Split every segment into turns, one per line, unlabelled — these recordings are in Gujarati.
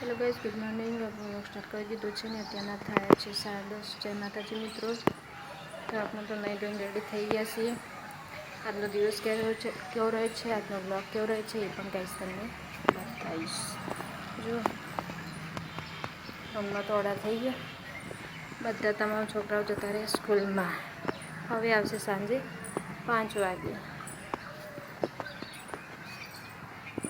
Hello guys good morning vlog start કરી દીધું છે ને, અત્યારના થયા છે સાડા દસ. જય માતાજી મિત્રો. તો આપણે તો નહીં ધોઈને રેડી થઈ ગયા છીએ. આજનો દિવસ કેવો છે, કેવો રહે છે, આજનો બ્લોગ કેવો રહે છે એ પણ ગાઈઝ તમને બતાવીશ. જો, હમણાં તો ઓડા થઈ ગયા. બધા તમામ છોકરાઓ જતા રહે સ્કૂલમાં. હવે આવશે સાંજે પાંચ વાગે.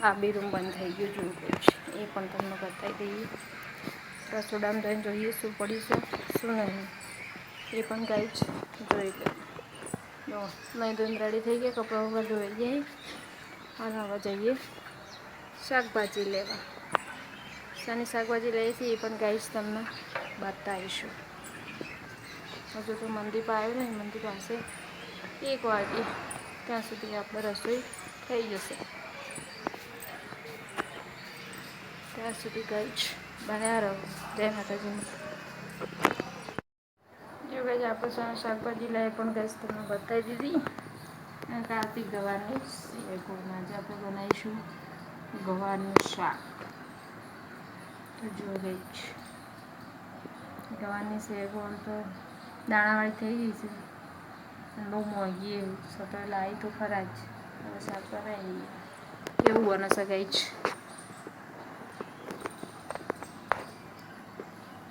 આ બી રૂમ બંધ થઈ ગયું જોવું છે એ પણ તમને બતાવી દઈએ. રસોડામાં જઈને જોઈએ શું પડીશું શું નહીં. એ પણ ગાઈ જોઈ લે. નહીં ધોઈને રેડી થઈ ગયા, કપડાં વગર ધોઈ જાય અને હવે જઈએ શાકભાજી લેવા. શાની શાકભાજી લઈએ છીએ એ પણ ગાઈશ તમને બતાવીશું. હજુ તો મંદિર આવ્યો ને મંદિર પાસે એક વાગે ત્યાં સુધી આપણે રસોઈ થઈ જશે. ત્યાં સુધી ગઈ જ. બન્યા રહો. જય માતાજી. જો ગઈ આપણે શાકભાજી લાવી પણ ગેસ તમને બતાવી દીધી. અને કાર્તિક ગવાની ગોળમાં આજે આપણે બનાવીશું. ગવાનું શાક. તો જો ગઈ જ. ગવાની સેવગોળ તો દાણાવાળી થઈ ગઈ છે. બહુ મોંઘી એવું. સતર લાવી તો ખરા જ. હવે સાફ કરાવી એવું બને શકાય જ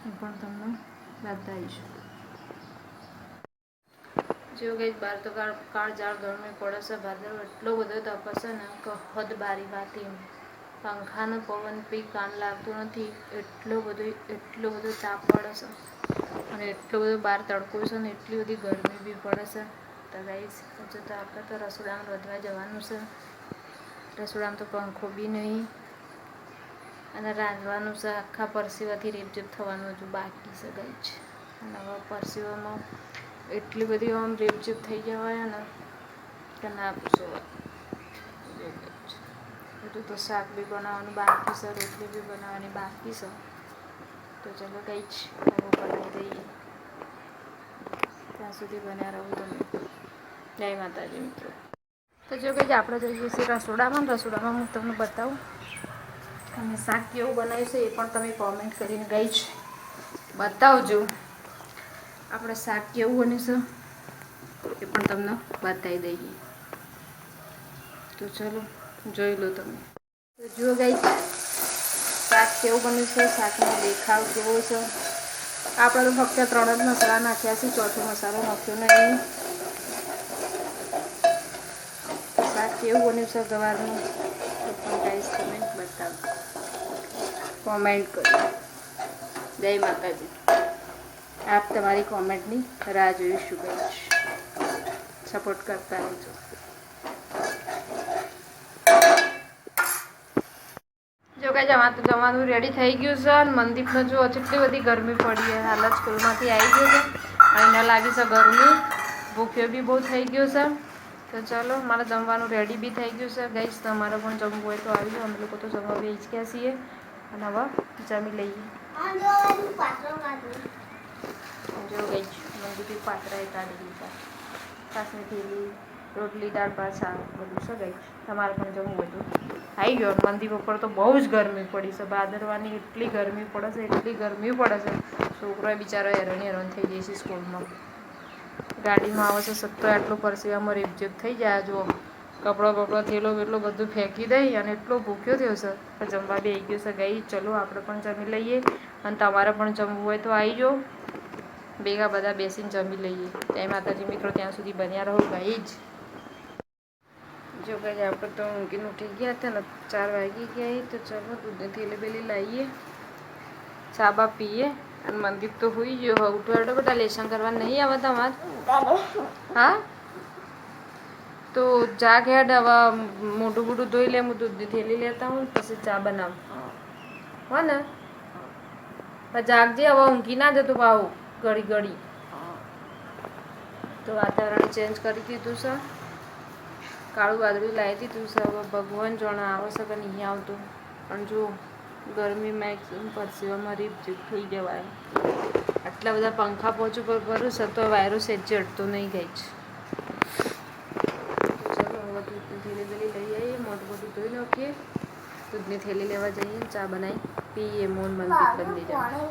હું પણ તમને બતાવીશ. જો ગઈ બાર તો કાળ ઝાડ ગરમી પડે છે ભાદર એટલો બધો તપસે ને કે હદ બારી વાતી પંખાનો પવન પી કાન લાગતું નથી, એટલો બધો એટલો બધો તાપ પડે છે. અને એટલો બધો બહાર તડકો છે ને, એટલી બધી ગરમી બી પડે છે. તો ગાઈસ હજુ તો આપણે તો રસોડામાં વધવા જવાનું છે. રસોડામાં તો પંખો બી નહીં. અને રાંધવાનું છે, આખા પરસીવાથી રેપઝેપ થવાનું હજુ બાકી છે ગઈ છે અને હવે પરસીવામાં એટલી બધી આમ રેપઝેપ થઈ જવાય ને કે ના પૂછો. બધું તો શાક બી બનાવવાનું બાકી છે, રોટલી બી બનાવવાની બાકી છે. તો ચલો ગઈ જ, હવે બનાવી દઈએ. ત્યાં સુધી બન્યા રહું તમે. જય માતાજી મિત્રો. તો જો કે આપણે જઈએ છીએ રસોડામાં રસોડામાં હું તમને બતાવું. અને શાક કેવું બનાવ્યું છે એ પણ તમે કોમેન્ટ કરીને ગઈ છે બતાવજો. આપણે શાક કેવું બનીશું એ પણ તમને બતાવી દઈએ. તો ચલો, જોઈ લો તમે. તો જુઓ ગઈ શાક કેવું બન્યું છે? શાકનો દેખાવ કેવો છે? આપણે તો ફક્ત ત્રણ જ મસાલા નાખ્યા છે, ચોથો મસાલો નાખ્યો નહીં. શાક કેવું બન્યું છે? ગવારનું પણ ગાઈસ તમે બતાવો કોમેન્ટ કરો. જય માતાજી. આપ તમારી કોમેન્ટની રાહ જોઈશું ગઈશ સપોર્ટ કરતા રહેજો. જો કે જમા તો જમવાનું રેડી થઈ ગયું છે અને મંદિરનો જો કેટલી બધી ગરમી પડી છે. હાલ જ સ્કૂલમાંથી આવી ગયો છે. અને ન લાગી છે ગરમી. ભૂખ્યો બી બહુ થઈ ગયો છે. તો ચાલો, મારે જમવાનું રેડી બી થઈ ગયું છે. ગઈશ, તમારે પણ જમવું હોય તો આવી જાઓ. અમે લોકો તો જમવા બી જ ગયા છીએ. અને જમી લઈએ જો ગઈ મંદિર પાત્રા કાઢી લીધા થેલી રોટલી દાળ શાક બધું છે ગઈ તમારે પણ જમવું તો આવી ગયો મંદિર ઉપર તો બહુ જ ગરમી પડી છે ભાદરવાની એટલી ગરમી પડે છે એટલી ગરમી પડે છે છોકરો બિચારો હેરાન હેરાન થઈ જાય છે સ્કૂલમાં ગાડીમાં આવે છે સત્તો આટલો પરસેવામાં રેપઝેપ થઈ જાય જો કપડો બપડો થેલો વેલો બધું ફેંકી દઈ અને એટલો ભૂખ્યો થયો છે પણ જમવા બી ગયો છે. ગઈ ચલો આપણે પણ જમી લઈએ અને તમારે પણ જમવું હોય તો આવી જાઓ. ભેગા બધા બેસીને જમી લઈએ. જય માતાજી મિત્રો ત્યાં સુધી બન્યા રહો ગઈ જ. જો કઈ આપણે તો ઊંઘીને ઉઠી ગયા હતા ને ચાર વાગી ગયા તો ચલો દૂધની થેલી બેલી લાવીએ ચા બા પીએ અને મંદિર તો હોઈ ગયો. હવે ઉઠવાડો બધા લેસન કરવા નહીં આવે તમારે હા? તો ચા હેડ હવે મોઢું મોઢું ધોઈ લે હું દૂધની થેલી લેતા હું પછી ચા બનાવ. હો. ને પણ જાગજે હવે ઊંઘી ના જતું ભાવ ઘડી ઘડી તો વાતાવરણ ચેન્જ કરી દીધું છે. કાળું વાદળું લાવી દીધું છે. હવે ભગવાન જાણે આવે છે કે નહીં આવતું. પણ જો ગરમીમાં એકદમ પરસેવામાં રીપ થઈ જવાય. આટલા બધા પંખા પહોંચું પર ભરું છે તો વાયરો સેજે અડતો નહીં ગઈ છે ચલો હવે નાખીએ દૂધની થેલી લેવા જઈએ, ચા બનાવી પીએ, મોન મંદિર બદલી જાય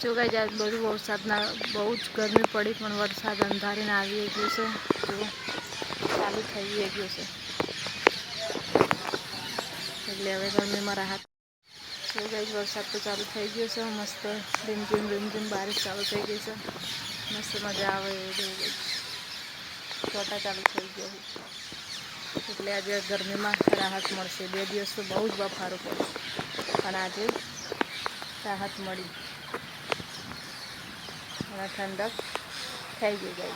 જો ગાઈ આજ બધું વરસાદના, બહુ જ ગરમી પડી, પણ વરસાદ અંધારીને આવી ગયું છે. જો ચાલુ થઈ ગયો છે. એટલે હવે ગરમીમાં રાહત. જો ગાઈ વરસાદ તો ચાલુ થઈ ગયો છે. મસ્ત રીમઝીમ રીમઝીમ બારિશ ચાલુ થઈ ગઈ છે. મસ્ત મજા આવે એવું જોઈ ગઈ છોટા ચાલુ થઈ ગયો એટલે આજે ગરમીમાં રાહત મળશે. બે દિવસ તો બહુ જ બફારો પડ્યો પણ આજે રાહત મળી. અને ઠંડક થઈ ગઈ ગઈ